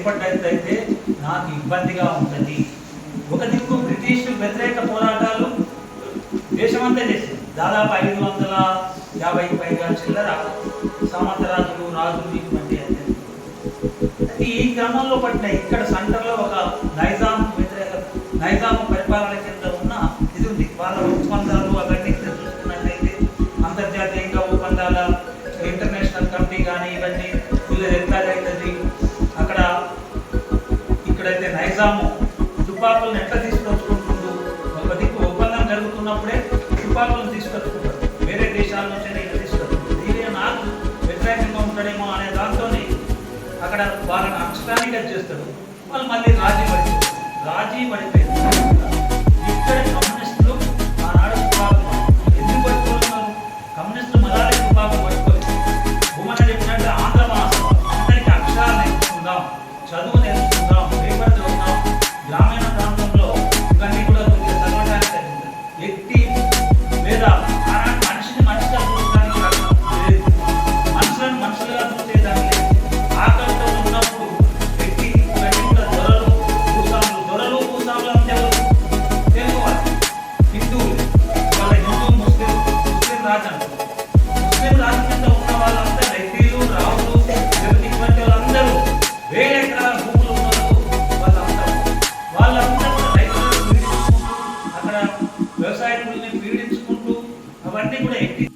ఏర్పడ్డట్లయితే నాకు ఇబ్బందిగా ఉంటుంది. ఒక దిక్కు బ్రిటిష్ వ్యతిరేక పోరాటాలు దేశమంతా చేసింది. దాదాపు ఐదు వందల యాభై పైగా చిల్లర సంవత్సరాలు రాజు ఇటువంటి అయితే ఈ క్రమంలో పట్టిన ఇక్కడ సెంటర్లో ఒక నైజాం వ్యతిరేక నైజాం పరిపాలన ఇక్కడైతే తుపాకులను ఎట్లా తీసుకొచ్చుకుంటుందో ఒక దిక్కు ఒప్పందం జరుగుతున్నప్పుడే తుపాకులను తీసుకొచ్చుకుంటారు. వేరే దేశాల నుంచి ఇక్కడ తీసుకొచ్చుకుంటారు. దీని నాకు వ్యతిరేకంగా ఉంటాడేమో అనే దాంతోనే అక్కడ వాళ్ళని అంచడానికి చేస్తాడు. వాళ్ళు మళ్ళీ రాజీ పడిపోతారు. రాజీ పడిపోయింది ఇక్కడ కమ్యూనిస్టులు ఆనాడు తుపాకు ఎందుకు పట్టుకుంటున్నారు కమ్యూనిస్టులు మళ్ళీ తుపాకు పట్టుకోలేదు భూమన చెప్పినట్టు ఆంధ్ర మహాసభ అందరికీ అక్షరాలు నేర్చుకుందాం. చదువు వ్యవసాయ కూలీని పీడించుకుంటూ అవన్నీ కూడా ఎక్కి